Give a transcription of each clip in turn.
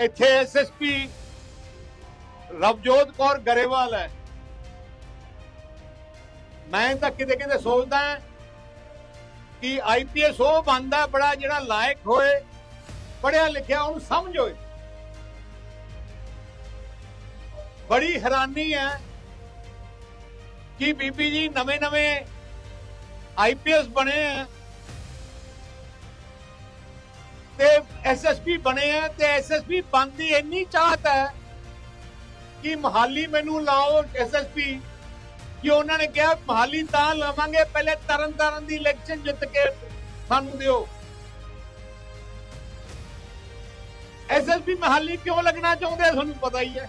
ਇੱਥੇ ਐਸਐਸਪੀ ਰਵਜੋਤ ਕੌਰ ਗਰੇਵਾਲ ਹੈ। ਮੈਂ ਤਾਂ ਕਿਤੇ ਕਿਤੇ ਸੋਚਦਾ ਹਾਂ ਕਿ ਆਈਪੀਐਸ ਉਹ ਬੰਦਾ ਬੜਾ ਜਿਹੜਾ ਲਾਇਕ ਹੋਏ ਪੜਿਆ ਲਿਖਿਆ ਉਹਨੂੰ ਸਮਝ ਹੋਏ। ਬੜੀ ਹੈਰਾਨੀ ਹੈ ਕਿ ਬੀਬੀ ਜੀ ਨਵੇਂ ਨਵੇਂ ਆਈਪੀਐਸ ਬਣੇ ਆ। ਤੇ ਐਸਐਸਪੀ ਬਣੇ ਆ ਤੇ ਐਸਐਸਪੀ ਬੰਦੀ ਇੰਨੀ ਚਾਹਤ ਹੈ ਕਿ ਮਹਾਲੀ ਮੈਨੂੰ ਲਾਓ ਐਸਐਸਪੀ ਕਿ ਉਹਨਾਂ ਨੇ ਕਿਹਾ, ਮਹਾਲੀ ਤਾਂ ਲਵਾਂਗੇ, ਪਹਿਲੇ ਤਰਨ ਤਾਰਨ ਦੀ ਇਲੈਕਸ਼ਨ ਜਿੱਤ ਕੇ ਸਾਨੂੰ ਦਿਓ। ਐਸਐਸਪੀ ਮਹਾਲੀ ਕਿਉਂ ਲੱਗਣਾ ਚਾਹੁੰਦੇ ਤੁਹਾਨੂੰ ਪਤਾ ਹੀ ਹੈ।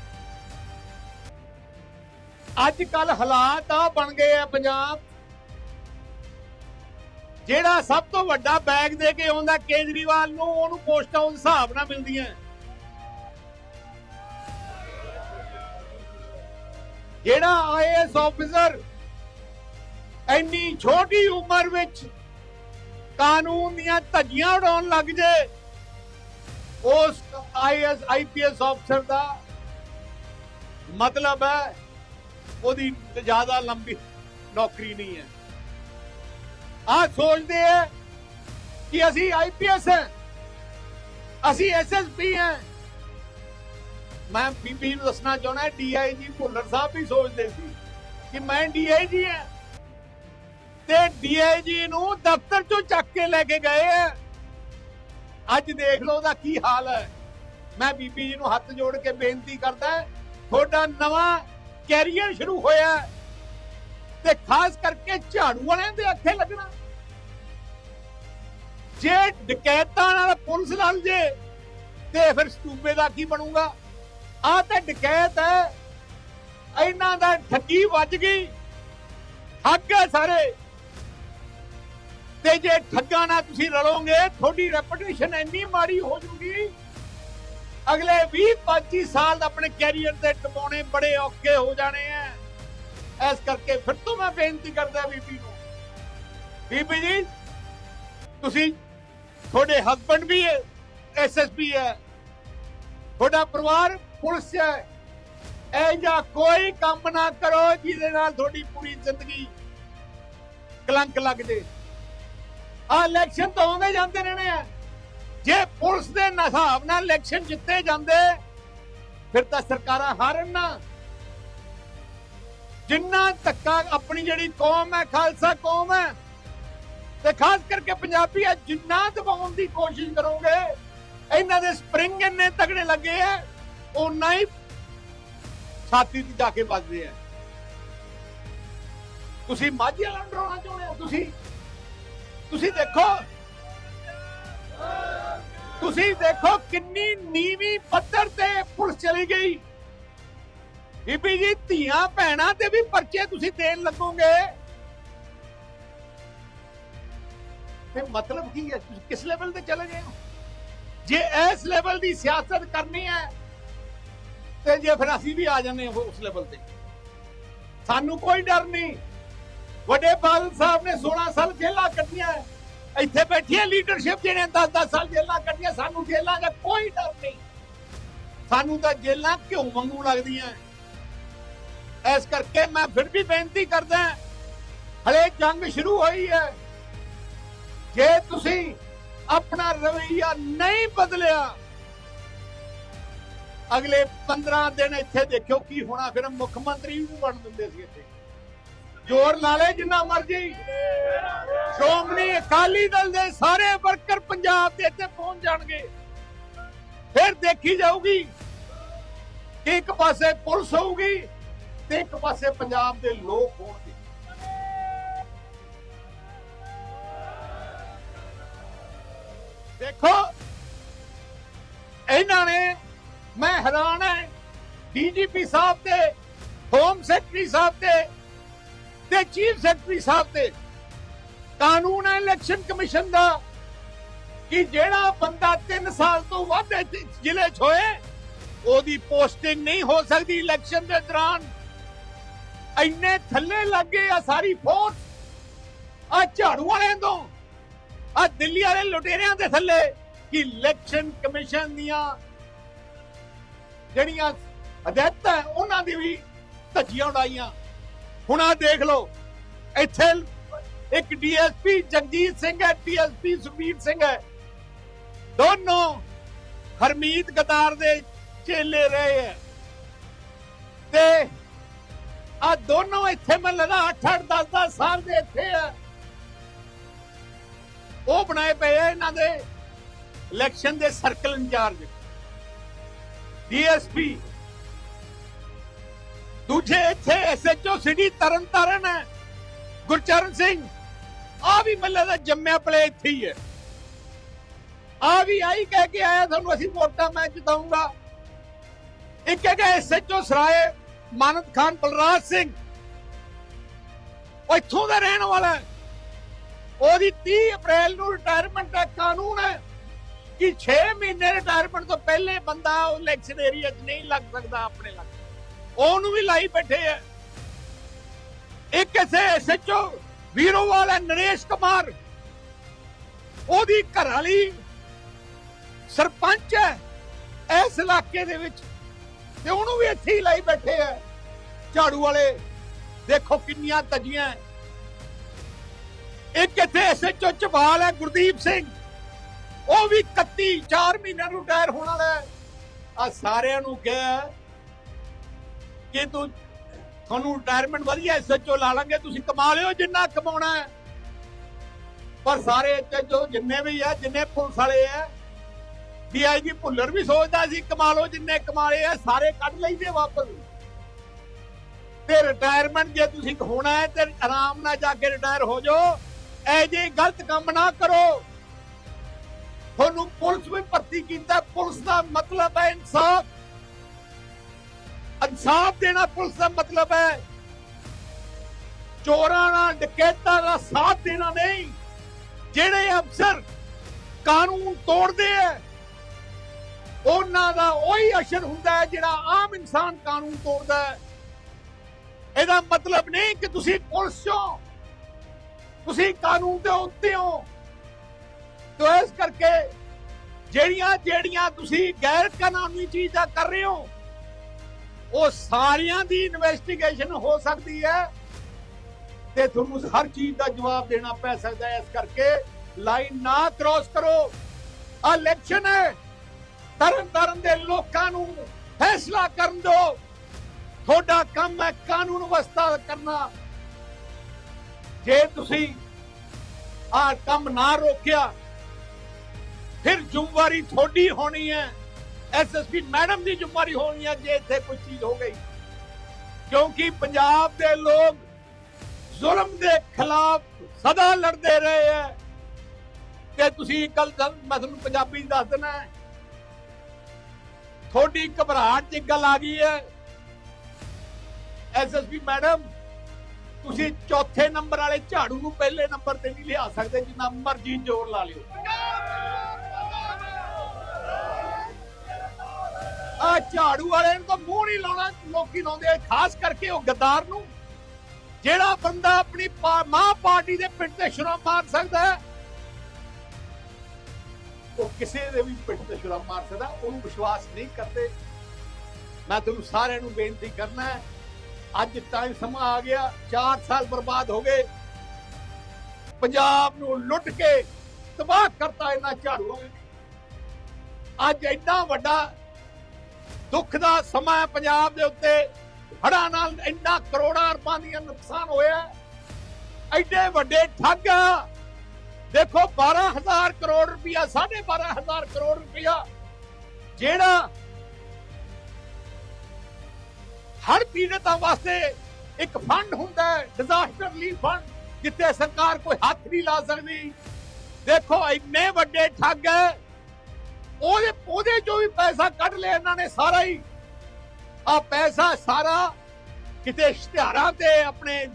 ਅੱਜ ਕੱਲ ਹਾਲਾਤ ਆ ਬਣ ਗਏ ਆ ਪੰਜਾਬ। ਜਿਹੜਾ ਸਭ ਤੋਂ ਵੱਡਾ ਬੈਗ ਦੇ ਕੇ ਆਉਂਦਾ ਕੇਜਰੀਵਾਲ ਨੂੰ, ਉਹਨੂੰ ਪੋਸਟਾਂ ਉਸ ਹਿਸਾਬ ਨਾਲ ਮਿਲਦੀਆਂ। ਜਿਹੜਾ ਆਈਐਸ ਆਫੀਸਰ ਇੰਨੀ ਛੋਟੀ ਉਮਰ ਵਿੱਚ ਕਾਨੂੰਨ ਦੀਆਂ ਧੱਜੀਆਂ ਉਡਾਉਣ ਲੱਗ ਜੇ, ਉਸ ਆਈਐਸ ਆਈਪੀਐਸ ਅਫਸਰ ਦਾ ਮਤਲਬ ਹੈ ਉਹਦੀ ਜ਼ਿਆਦਾ ਲੰਬੀ ਨੌਕਰੀ ਨਹੀਂ ਹੈ। ਆ ਸੋਚਦੇ ਆ ਕਿ ਅਸੀਂ ਆਈਪੀਐਸ ਹੈ। ਅਸੀਂ ਐਸਐਸਪੀ ਹੈ। ਮੈਂ ਬੀਬੀ ਨੂੰ ਦੱਸਣਾ ਚਾਹੁੰਦਾ ਡੀਆਈਜੀ ਭੁੱਲਰ ਸਾਹਿਬ ਵੀ ਸੋਚਦੇ ਸੀ ਕਿ ਮੈਂ ਡੀਆਈਜੀ ਹਾਂ। ਤੇ ਡੀਆਈਜੀ ਨੂੰ ਦਫ਼ਤਰ ਚੋਂ ਚੱਕ ਕੇ ਲੈ ਕੇ ਗਏ ਆ। ਅੱਜ ਦੇਖ ਲਓ ਉਹਦਾ ਕੀ ਹਾਲ ਹੈ। ਮੈਂ ਬੀਬੀ ਜੀ ਨੂੰ ਹੱਥ ਜੋੜ ਕੇ ਬੇਨਤੀ ਕਰਦਾ, ਤੁਹਾਡਾ ਨਵਾਂ ਕੈਰੀਅਰ ਸ਼ੁਰੂ ਹੋਇਆ। ਤੇ ਖਾਸ ਕਰਕੇ ਝਾੜੂ ਵਾਲਿਆਂ ਦੇ ਅੱਖੇ ਲੱਗਣਾ। ਜੇ ਡਕੈਤਾਂ ਨਾਲ ਪੁਲਿਸ ਨਾਲ ਜੇ, ਤੇ ਫਿਰ ਸਤੂਬੇ ਦਾ ਕੀ ਬਣੂਗਾ? ਆ ਤੇ ਡਕੈਤ ਹੈ। ਇਹਨਾਂ ਦਾ ਠੱਗੀ ਵੱਜ ਗਈ। ਠੱਗ ਸਾਰੇ। ਤੇ ਜੇ ਠੱਗਾਂ ਨਾਲ ਤੁਸੀਂ ਰਲੋਗੇ, ਤੁਹਾਡੀ ਰੈਪੂਟੇਸ਼ਨ ਇੰਨੀ ਮਾੜੀ ਹੋ ਜੂਗੀ। ਅਗਲੇ 20 25 ਸਾਲ ਆਪਣੇ ਕੈਰੀਅਰ ਤੇ ਟਪਾਉਣੇ ਬੜੇ ਔਖੇ ਹੋ ਜਾਣੇ ਆ। ਇਸ ਕਰਕੇ ਫਿਰ ਤੋਂ ਮੈਂ ਬੇਨਤੀ ਕਰਦਾ ਬੀਬੀ ਨੂੰ। ਬੀਬੀ ਜੀ, ਤੁਸੀਂ ਤੁਹਾਡੇ ਹਸਬੰਡ ਵੀ ਐਸਐਸਪੀ ਹੈ। ਤੁਹਾਡਾ ਪਰਿਵਾਰ ਪੁਲਿਸ ਹੈ। ਇਹ ਜਾਂ ਕੋਈ ਕੰਮ ਨਾ ਕਰੋ ਜਿਹਦੇ ਨਾਲ ਤੁਹਾਡੀ ਪੂਰੀ ਜ਼ਿੰਦਗੀ ਕਲੰਕ ਲੱਗ ਜੇ। ਆ ਇਲੈਕਸ਼ਨ ਤਾਂ ਆਉਂਦੇ ਜਾਂਦੇ ਰਹਿਣੇ ਆ। ਜੇ ਪੁਲਿਸ ਦੇ ਹਿਸਾਬ ਨਾਲ ਇਲੈਕਸ਼ਨ ਜਿੱਤੇ ਜਾਂਦੇ, ਫਿਰ ਤਾਂ ਸਰਕਾਰਾਂ ਹਾਰਨ ਨਾ। ਜਿੰਨਾ ਧੱਕਾ ਆਪਣੀ ਜਿਹੜੀ ਕੌਮ ਹੈ, ਖਾਲਸਾ ਕੌਮ ਹੈ, ਤੇ ਖਾਸ ਕਰਕੇ ਪੰਜਾਬੀ ਹੈ, ਜਿੰਨਾ ਦਬਾਉਣ ਦੀ ਕੋਸ਼ਿਸ਼ ਕਰੋਗੇ, ਇਹਨਾਂ ਦੇ ਸਪਰਿੰਗ ਇੰਨੇ ਤਗੜੇ ਲੱਗੇ ਆ ਉਨਾ ਹੀ ਛਾਤੀ ਤੇ ਜਾ ਕੇ ਵੱਜਦੇ ਆ ਤੁਸੀਂ ਮਾਝੇ ਵਾਲਾ ਨੂੰ ਡਰਾਉਣਾ ਚਾਹੁੰਦੇ ਹੋ, ਤੁਸੀਂ? ਤੁਸੀਂ ਦੇਖੋ। ਤੁਸੀਂ ਦੇਖੋ ਕਿੰਨੀ ਨੀਵੀਂ ਪੱਧਰ ਤੇ ਪੁਲਿਸ ਚਲੀ ਗਈ। ਬੀਬੀ ਜੀ ਧੀਆਂ ਭੈਣਾਂ ਤੇ ਵੀ ਪਰਚੇ ਤੁਸੀਂ ਦੇਣ ਲੱਗੋਗੇ। ਤੇ ਮਤਲਬ ਕੀ ਹੈ? ਤੁਸੀਂ ਕਿਸ ਲੈਵਲ ਤੇ ਚਲੇ ਗਏ ਹੋ? ਜੇ ਇਸ ਲੈਵਲ ਦੀ ਸਿਆਸਤ ਕਰਨੀ ਹੈ, ਤੇ ਜੇ ਫਿਰ ਅਸੀਂ ਵੀ ਆ ਜਾਂਦੇ ਹਾਂ ਉਸ ਲੈਵਲ ਤੇ। ਸਾਨੂੰ ਕੋਈ ਡਰ ਨਹੀਂ। ਵੱਡੇ ਬਾਦਲ ਸਾਹਿਬ ਨੇ 16 ਸਾਲ ਜੇਲਾਂ ਕੱਟੀਆਂ ਇੱਥੇ ਬੈਠੀਆਂ ਲੀਡਰਸ਼ਿਪ ਜਿਹੜੇ 10-10 ਸਾਲ ਜੇਲਾਂ ਕੱਟੀਆਂ ਸਾਨੂੰ ਜੇਲਾਂ ਦਾ ਕੋਈ ਡਰ ਨਹੀਂ। ਸਾਨੂੰ ਤਾਂ ਜੇਲਾਂ ਘਿਓ ਵਾਂਗੂ ਲੱਗਦੀਆਂ। ਇਸ ਕਰਕੇ ਮੈਂ ਫਿਰ ਵੀ ਬੇਨਤੀ ਕਰਦਾ ਹਲੇ ਜੰਗ ਸ਼ੁਰੂ ਹੋਈ ਹੈ। ਜੇ ਤੁਸੀਂ ਆਪਣਾ ਰਵਈਆ ਨਹੀਂ ਬਦਲਿਆ, ਅਗਲੇ 15 ਦਿਨ ਇੱਥੇ ਦੇਖਿਓ ਕੀ ਹੋਣਾ, ਫਿਰ ਮੁੱਖ ਮੰਤਰੀ ਵੀ ਬਣ ਦਿੰਦੇ ਸੀ ਇੱਥੇ। ਜ਼ੋਰ ਲਾ ਲੈ ਜਿੰਨਾ ਮਰਜ਼ੀ। ਸ਼੍ਰੋਮਣੀ ਅਕਾਲੀ ਦਲ ਦੇ ਸਾਰੇ ਵਰਕਰ ਪੰਜਾਬ ਦੇ ਇੱਥੇ ਪਹੁੰਚ ਜਾਣਗੇ। ਫਿਰ ਦੇਖੀ ਜਾਊਗੀ ਕਿ ਇੱਕ ਪਾਸੇ ਪੁਲਿਸ ਹੋਊਗੀ ਤੇ ਇੱਕ ਪਾਸੇ ਪੰਜਾਬ ਦੇ ਲੋਕ ਹੋਣਗੇ ਦੇਖੋ, ਇਹਨਾਂ ਨੇ, ਮੈਂ ਹੈਰਾਨ ਹੈ, ਡੀਜੀਪੀ ਸਾਹਿਬ ਤੇ, ਹੋਮ ਸੈਕਟਰੀ ਸਾਹਿਬ ਤੇ ਤੇ ਚੀਫ ਸੈਕਟਰੀ ਸਾਹਿਬ ਤੇ ਕਾਨੂੰਨ ਹੈ ਇਲੈਕਸ਼ਨ ਕਮਿਸ਼ਨ ਦਾ ਕਿ ਜਿਹੜਾ ਬੰਦਾ 3 ਸਾਲ ਤੋਂ ਵੱਧ ਜ਼ਿਲ੍ਹੇ 'ਚ ਹੋਏ, ਉਹਦੀ ਪੋਸਟਿੰਗ ਨਹੀਂ ਹੋ ਸਕਦੀ ਇਲੈਕਸ਼ਨ ਦੇ ਦੌਰਾਨ। ਇੰਨੇ ਥੱਲੇ ਲੱਗੇ ਆ ਸਾਰੀ ਫੋਰਸ ਆ ਝਾੜੂ ਵਾਲਿਆਂ ਤੋਂ। ਆ ਦਿੱਲੀ ਵਾਲੇ ਲੁਟੇਰਿਆਂ ਦੇ ਥੱਲੇ ਕਿ ਇਲੈਕਸ਼ਨ ਕਮਿਸ਼ਨ ਦੀਆਂ ਜਿਹੜੀਆਂ ਹਦਾਇਤਾਂ ਉਹਨਾਂ ਦੀ ਵੀ ਧੱਜੀਆਂ ਉਡਾਈਆਂ। ਹੁਣ ਆ ਦੇਖ ਲਓ, ਇੱਥੇ ਇੱਕ ਡੀਐਸਪੀ ਜਗਜੀਤ ਸਿੰਘ ਹੈ, ਡੀਐਸਪੀ ਸੁਖਬੀਰ ਸਿੰਘ ਹੈ। ਦੋਨੋਂ ਹਰਮੀਤ ਗਦਾਰ ਦੇ ਚੇਲੇ ਰਹੇ ਹੈ। ਤੇ ਆ ਦੋਨੋਂ ਇੱਥੇ ਮੈਨੂੰ ਲੱਗਾ 8 8 10 10 ਸਾਲ ਦੇ ਇੱਥੇ ਆ। ਉਹ ਬਣਾਏ ਪਏ ਆ ਇਹਨਾਂ ਦੇ ਇਲੈਕਸ਼ਨ ਦੇ ਸਰਕਲ ਇੰਚਾਰਜ। ਡੀਐਸਪੀ। ਦੂਜੇ ਇੱਥੇ ਐਸਐਚਓ ਸਿਟੀ ਤਰਨ ਤਾਰਨ ਹੈ। ਗੁਰਚਰਨ ਸਿੰਘ। ਆ ਵੀ ਮੱਲੇ ਦਾ ਜੰਮਿਆ ਪਲੇ ਇੱਥੇ ਹੀ ਹੈ। ਆ ਵੀ ਆਈ ਕਹਿ ਕੇ ਆਇਆ ਤੁਹਾਨੂੰ, ਅਸੀਂ ਵੋਟਾਂ ਮੈਂ ਜਿਤਾਉਂਗਾ ਇੱਕ ਹੈਗਾ ਐਸਐਚਓ ਸਰਾਏ ਮਾਨਤ ਖਾਨ ਬਲਰਾਜ ਸਿੰਘ। ਉਹ ਇੱਥੋਂ ਦਾ ਰਹਿਣ ਵਾਲਾ ਹੈ। ਉਹਦੀ 30 ਅਪ੍ਰੈਲ ਨੂੰ ਰਿਟਾਇਰਮੈਂਟ ਦਾ ਕਾਨੂੰਨ ਹੈ ਕਿ 6 ਮਹੀਨੇ ਰਿਟਾਇਰਮੈਂਟ ਤੋਂ ਪਹਿਲੇ ਬੰਦਾ ਉਹ ਇਲੈਕਸ਼ਨ ਏਰੀਆ 'ਚ ਨਹੀਂ ਲੱਗ ਸਕਦਾ ਆਪਣੇ ਲੱਗ। ਉਹਨੂੰ ਵੀ ਲਾਈ ਬੈਠੇ ਆ। ਇੱਕ ਐਸੇ ਐਸਐਚਓ ਵੀਰੋਵਾਲ ਹੈ, ਨਰੇਸ਼ ਕੁਮਾਰ। ਉਹਦੀ ਘਰ ਵਾਲੀ ਸਰਪੰਚ ਹੈ। ਇਸ ਇਲਾਕੇ ਦੇ ਵਿੱਚ ਤੇ ਉਹਨੂੰ ਵੀ ਇੱਥੇ ਹੀ ਲਾਈ ਬੈਠੇ ਆ। ਝਾੜੂ ਵਾਲੇ, ਦੇਖੋ ਕਿੰਨੀਆਂ ਤਜੀਆਂ ਇੱਕ ਇੱਥੇ ਐਸਐਚਓ ਚਵਾਲ ਹੈ ਗੁਰਦੀਪ ਸਿੰਘ। ਉਹ ਵੀ 31 4 ਮਹੀਨਿਆਂ ਨੂੰ ਰਿਟਾਇਰ ਹੋਣ ਵਾਲਾ ਹੈ ਆ ਸਾਰਿਆਂ ਨੂੰ ਕਿਹਾ ਕਿ ਤੂੰ, ਤੁਹਾਨੂੰ ਰਿਟਾਇਰਮੈਂਟ ਵਧੀਆ ਐਸਐਚਓ ਲਾ ਲਾਂਗੇ, ਤੁਸੀਂ ਕਮਾ ਲਿਓ ਜਿੰਨਾ ਕਮਾਉਣਾ ਹੈ ਪਰ ਸਾਰੇ ਐਸਐਚਓ ਜਿੰਨੇ ਵੀ ਆ ਜਿੰਨੇ ਪੁਲਿਸ ਵਾਲੇ ਆ ਡੀਆਈਜੀ ਭੁੱਲਰ ਵੀ ਸੋਚਦਾ ਸੀ ਕਮਾਲੋ ਜਿੰਨੇ ਕਮਾ ਆ, ਸਾਰੇ ਕੱਢ ਲਈਦੇ ਵਾਪਸ। ਤੇ ਰਿਟਾਇਰਮੈਂਟ ਜੇ ਤੁਸੀਂ ਹੋਣਾ ਹੈ, ਤੇ ਆਰਾਮ ਨਾਲ ਜਾ ਕੇ ਰਿਟਾਇਰ ਹੋ ਜਾਓ। ਐ ਜੇ ਗਲਤ ਕੰਮ ਨਾ ਕਰੋ। ਤੁਹਾਨੂੰ ਪੁਲਿਸ ਵੀ ਭਰਤੀ ਕੀਤਾ। ਪੁਲਿਸ ਦਾ ਮਤਲਬ ਹੈ ਇਨਸਾਫ। ਇਨਸਾਫ ਦੇਣਾ ਪੁਲਿਸ ਦਾ ਮਤਲਬ ਹੈ। ਚੋਰਾਂ ਨਾਲ ਡਕੈਤਾਂ ਦਾ ਸਾਥ ਦੇਣਾ ਨਹੀਂ। ਜਿਹੜੇ ਅਫਸਰ ਕਾਨੂੰਨ ਤੋੜਦੇ ਆ ਉਹਨਾਂ ਦਾ ਉਹੀ ਅਸਰ ਹੁੰਦਾ ਹੈ ਜਿਹੜਾ ਆਮ ਇਨਸਾਨ ਕਾਨੂੰਨ ਤੋੜਦਾ ਹੈ। ਇਹਦਾ ਮਤਲਬ ਨਹੀਂ ਕਿ ਤੁਸੀਂ ਪੁਲਿਸ ਚੋਂ ਤੁਸੀਂ ਕਾਨੂੰਨ ਦੇ ਉੱਤੇ ਹੋ। ਤੋ ਇਸ ਕਰਕੇ ਜਿਹੜੀਆਂ ਜਿਹੜੀਆਂ ਤੁਸੀਂ ਗੈਰ ਕਾਨੂੰਨੀ ਚੀਜ਼ਾਂ ਕਰ ਰਹੇ ਹੋ, ਉਹ ਸਾਰੀਆਂ ਦੀ ਇਨਵੈਸਟੀਗੇਸ਼ਨ ਹੋ ਸਕਦੀ ਹੈ ਤੇ ਤੁਹਾਨੂੰ ਹਰ ਚੀਜ਼ ਦਾ ਜਵਾਬ ਦੇਣਾ ਪੈ ਸਕਦਾ ਹੈ। ਇਸ ਕਰਕੇ ਲਾਈਨ ਨਾ ਕ੍ਰੋਸ ਕਰੋ। ਇਲੈਕਸ਼ਨ ਹੈ। ਤਰਨ ਤਰਨ ਦੇ ਲੋਕਾਂ ਨੂੰ ਫੈਸਲਾ ਕਰਨ ਦਿਓ। ਤੁਹਾਡਾ ਕੰਮ ਹੈ ਕਾਨੂੰਨ ਵਿਵਸਥਾ ਕਰਨਾ। ਜੇ ਤੁਸੀਂ ਆ ਕੰਮ ਨਾ ਰੋਕਿਆ, ਫਿਰ ਜ਼ਿੰਮੇਵਾਰੀ ਤੁਹਾਡੀ ਹੋਣੀ ਹੈ। ਐਸਐਸਪੀ ਮੈਡਮ ਦੀ ਜ਼ਿੰਮੇਵਾਰੀ ਹੋਣੀ ਹੈ ਜੇ ਇੱਥੇ ਕੋਈ ਚੀਜ਼ ਹੋ ਗਈ। ਕਿਉਂਕਿ ਪੰਜਾਬ ਦੇ ਲੋਕ ਜ਼ੁਲਮ ਦੇ ਖਿਲਾਫ ਸਦਾ ਲੜਦੇ ਰਹੇ ਹੈ। ਤੇ ਤੁਸੀਂ ਕੱਲ ਮੈਂ ਤੁਹਾਨੂੰ ਪੰਜਾਬੀ ਦੱਸ ਦੇਣਾ ਤੁਹਾਡੀ ਘਬਰਾਹਟ 'ਚ ਗੱਲ ਆ ਗਈ ਹੈ। ਐਸਐਸਪੀ ਮੈਡਮ, ਤੁਸੀਂ ਚੌਥੇ ਨੰਬਰ ਵਾਲੇ ਝਾੜੂ ਨੂੰ ਪਹਿਲੇ ਨੰਬਰ ਤੇ ਨਹੀਂ ਲਿਆ ਸਕਦੇ, ਜਿੰਨਾ ਮਰਜ਼ੀ ਜ਼ੋਰ ਲਾ ਲਿਓ। ਆ ਝਾੜੂ ਵਾਲੇ ਨੂੰ ਤਾਂ ਮੂੰਹ ਨਹੀਂ ਲਾਉਣਾ, ਲੋਕੀ ਲਾਉਂਦੇ ਆ, ਖਾਸ ਕਰਕੇ ਉਹ ਗੱਦਾਰ ਨੂੰ। ਜਿਹੜਾ ਬੰਦਾ ਆਪਣੀ ਮਾਂ ਪਾਰਟੀ ਦੇ ਪਿੰਡ ਤੇ ਸ਼ੁਰਾ ਮਾਰ ਸਕਦਾ ਹੈ ਉਹ ਕਿਸੇ ਦੇ ਵੀ ਪਿੰਡ ਤੇ ਸ਼ੁਰਾ ਮਾਰ ਸਕਦਾ, ਉਹਨੂੰ ਵਿਸ਼ਵਾਸ ਨਹੀਂ ਕਰਦੇ। ਮੈਂ ਤੁਹਾਨੂੰ ਸਾਰਿਆਂ ਨੂੰ ਬੇਨਤੀ ਕਰਨਾ ਹੈ, ਅੱਜ ਟਾਈਮ ਸਮਾਂ ਆ ਗਿਆ 4 ਸਾਲ ਬਰਬਾਦ ਹੋ ਗਏ। ਪੰਜਾਬ ਨੂੰ ਲੁੱਟ ਕੇ ਤਬਾਹ ਕਰਤਾ ਇਹਨਾਂ ਝਾੜੂਆਂ ਨੇ। ਅੱਜ ਇੰਨਾ ਵੱਡਾ ਦੁੱਖ ਦਾ ਸਮਾਂ ਹੈ ਪੰਜਾਬ ਦੇ ਉੱਤੇ। ਹੜਾਂ ਨਾਲ ਇੰਨਾ ਕਰੋੜਾਂ ਅਰਬਾਂ ਦੀ ਨੁਕਸਾਨ ਹੋਇਆ ਹੈ। ਐਡੇ ਵੱਡੇ ਠੱਗ ਦੇਖੋ 12000 ਕਰੋੜ ਰੁਪਇਆ 12500 ਕਰੋੜ ਰੁਪਇਆ, ਜਿਹੜਾ ਹਰ ਪੀੜਤਾਂ ਵਾਸਤੇ ਇੱਕ ਫੰਡ ਹੁੰਦਾ ਹੈ ਡਿਜ਼ਾਸਟਰ ਰਿਲੀਫ ਫੰਡ ਜਿੱਥੇ ਸਰਕਾਰ ਕੋਈ ਹੱਥ ਨਹੀਂ ਲਾ ਸਕਦੀ। ਦੇਖੋ, ਇੰਨੇ ਵੱਡੇ ਠੱਗ ਹੈ, ਉਹਦੇ ਉਹਦੇ ਚੋਂ ਵੀ ਪੈਸਾ ਕੱਢ ਲਿਆ ਇਹਨਾਂ ਨੇ ਸਾਰਾ ਹੀ। ਆ ਪੈਸਾ ਸਾਰਾ ਕਿਤੇ ਇਸ਼ਤਿਹਾਰਾਂ ਤੇ ਆਪਣੇ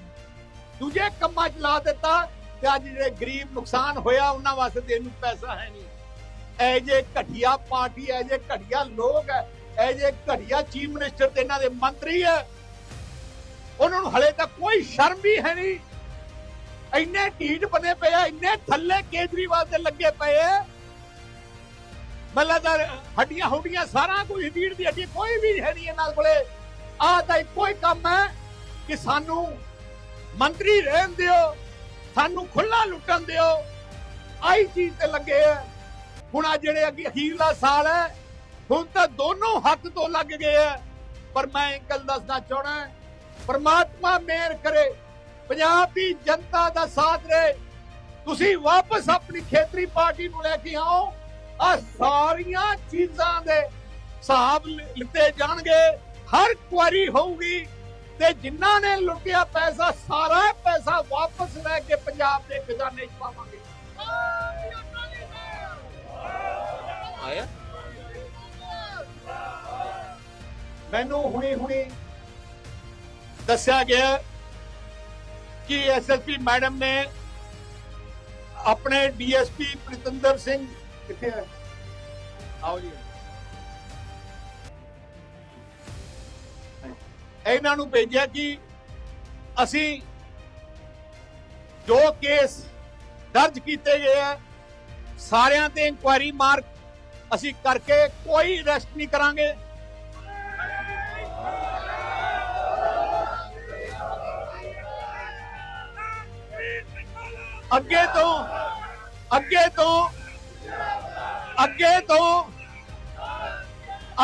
ਦੂਜੇ ਕੰਮਾਂ 'ਚ ਲਾ ਦਿੱਤਾ। ਤੇ ਅੱਜ ਜਿਹੜੇ ਗਰੀਬ ਨੁਕਸਾਨ ਹੋਇਆ, ਉਹਨਾਂ ਵਾਸਤੇ ਦੇਣ ਨੂੰ ਪੈਸਾ ਹੈ ਨਹੀਂ। ਐ ਜੇ ਘਟੀਆ ਪਾਰਟੀ ਐ ਜੇ ਘਟੀਆ ਲੋਕ ਐ ਐ ਜੇ ਘਟੀਆ ਚੀਫ ਮਿਨਿਸਟਰ ਤੇ ਇਹਨਾਂ ਦੇ ਮੰਤਰੀ ਐ ਉਹਨਾਂ ਨੂੰ ਹਲੇ ਤੱਕ ਕੋਈ ਸ਼ਰਮ ਵੀ ਹੈ ਨਹੀਂ। ਇੰਨੇ ਢੀਠ ਬਣੇ ਪਏ ਆ, ਇੰਨੇ ਥੱਲੇ ਕੇਜਰੀਵਾਲ ਦੇ ਲੱਗੇ ਪਏ ਆ। ਮੱਲਾ ਹੱਡੀਆਂ ਹੁੱਡੀਆਂ ਸਾਰਾ ਕੁਝ ਰੀੜ ਦੀ ਹੱਡੀ, ਕੋਈ ਵੀ ਹੈ ਨਹੀਂ ਇਹਨਾਂ ਕੋਲੇ। ਆਹ ਤਾਂ ਇੱਕੋ ਹੀ ਕੰਮ ਹੈ ਕਿ ਸਾਨੂੰ ਮੰਤਰੀ ਰਹਿਣ ਦਿਓ। ਸਾਨੂੰ ਖੁੱਲਾ ਲੁੱਟਣ ਦਿਓ। ਆਈ ਚੀਜ਼ ਤੇ ਲੱਗੇ ਆ। ਹੁਣ ਆ ਜਿਹੜੇ ਅੱਗੇ ਅਖੀਰਲਾ ਸਾਲ ਹੈ, ਹੁਣ ਤਾਂ ਦੋਨੋਂ ਹੱਥ ਤੋਂ ਲੱਗ ਗਏ ਆ। ਪਰ ਮੈਂ ਇੱਕ ਗੱਲ ਦੱਸਣਾ ਚਾਹਣਾ ਪਰਮਾਤਮਾ ਮਿਹਰ ਕਰੇ, ਪੰਜਾਬ ਦੀ ਜਨਤਾ ਦਾ ਸਾਥ ਰਹੇ ਤੁਸੀਂ ਵਾਪਸ ਆਪਣੀ ਖੇਤਰੀ ਪਾਰਟੀ ਨੂੰ ਲੈ ਕੇ ਆਓ ਆ ਸਾਰੀਆਂ ਚੀਜ਼ਾਂ ਦੇ ਹਿਸਾਬ ਲਿੱਤੇ ਜਾਣਗੇ। ਹਰ ਕੁਆਰੀ ਹੋਊਗੀ। ਤੇ ਜਿਨ੍ਹਾਂ ਨੇ ਲੁੱਟਿਆ ਪੈਸਾ, ਸਾਰਾ ਪੈਸਾ ਵਾਪਸ ਲੈ ਕੇ ਪੰਜਾਬ ਦੇ ਖਜ਼ਾਨੇ 'ਚ ਪਾਵਾਂਗੇ। ਆਇਆ? ਮੈਨੂੰ ਹੁਣੇ ਹੁਣੇ ਦੱਸਿਆ ਗਿਆ ਕਿ ਐਸਐਸਪੀ ਮੈਡਮ ਨੇ ਆਪਣੇ ਡੀਐਸਪੀ ਪ੍ਰਿਤੰਦਰ ਸਿੰਘ, ਕਿੱਥੇ ਹੈ ਆਓ ਜੀ। ਇਹਨਾਂ ਨੂੰ ਭੇਜਿਆ ਕਿ ਅਸੀਂ ਜੋ ਕੇਸ ਦਰਜ ਕੀਤੇ ਗਏ ਆ, ਸਾਰਿਆਂ ਤੇ ਇਨਕੁਆਇਰੀ ਮਾਰਕ ਅਸੀਂ ਕਰਕੇ ਕੋਈ ਅਰੈਸਟ ਨਹੀਂ ਕਰਾਂਗੇ। ਅੱਗੇ ਤੋਂ ਅੱਗੇ ਤੋਂ ਅੱਗੇ ਤੋਂ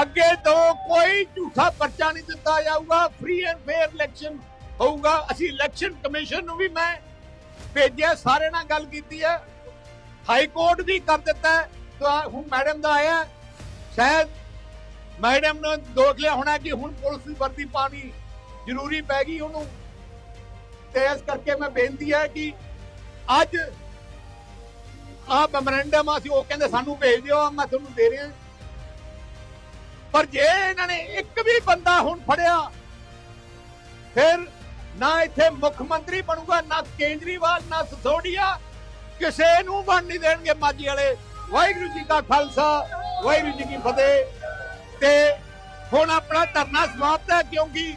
ਅੱਗੇ ਤੋਂ ਕੋਈ ਝੂਠਾ ਪਰਚਾ ਨਹੀਂ ਦਿੱਤਾ ਜਾਊਗਾ। ਫ੍ਰੀ ਐਂਡ ਫੇਅਰ ਇਲੈਕਸ਼ਨ ਹੋਊਗਾ। ਅਸੀਂ ਇਲੈਕਸ਼ਨ ਕਮਿਸ਼ਨ ਨੂੰ ਵੀ ਮੈਂ ਭੇਜਿਆ, ਸਾਰੇ ਨਾਲ ਗੱਲ ਕੀਤੀ ਹੈ। ਹਾਈ ਕੋਰਟ ਵੀ ਕਰ ਦਿੱਤਾ ਤਾਂ ਹੁਣ ਮੈਡਮ ਦਾ ਆਇਆ। ਸ਼ਾਇਦ ਮੈਡਮ ਨੇ ਦੇਖ ਲਿਆ ਹੋਣਾ ਕਿ ਹੁਣ ਪੁਲਿਸ ਦੀ ਵਰਦੀ ਪਾਣੀ ਜ਼ਰੂਰੀ ਪੈ ਗਈ ਉਹਨੂੰ। ਤੇ ਇਸ ਕਰਕੇ ਮੈਂ ਬੇਨਤੀ ਹੈ ਕਿ ਅੱਜ ਆ ਮੈਮੋਰੈਂਡਮ ਅਸੀਂ ਉਹ ਕਹਿੰਦੇ ਸਾਨੂੰ ਭੇਜ ਦਿਓ ਮੈਂ ਤੁਹਾਨੂੰ ਦੇ ਰਿਹਾ। ਪਰ ਜੇ ਇਹਨਾਂ ਨੇ ਇੱਕ ਵੀ ਬੰਦਾ ਹੁਣ ਫੜਿਆ, ਫਿਰ ਨਾ ਇੱਥੇ ਮੁੱਖ ਮੰਤਰੀ ਬਣੂਗਾ, ਨਾ ਕੇਜਰੀਵਾਲ, ਨਾ ਸਸੋਡੀਆ ਕਿਸੇ ਨੂੰ ਬਣ ਨਹੀਂ ਦੇਣਗੇ ਮਾਜੀ ਵਾਲੇ। ਵਾਹਿਗੁਰੂ ਜੀ ਕਾ ਖਾਲਸਾ, ਵਾਹਿਗੁਰੂ ਜੀ ਕੀ ਫਤਿਹ। ਤੇ ਹੁਣ ਆਪਣਾ ਧਰਨਾ ਸਮਾਪਤ ਹੈ ਕਿਉਂਕਿ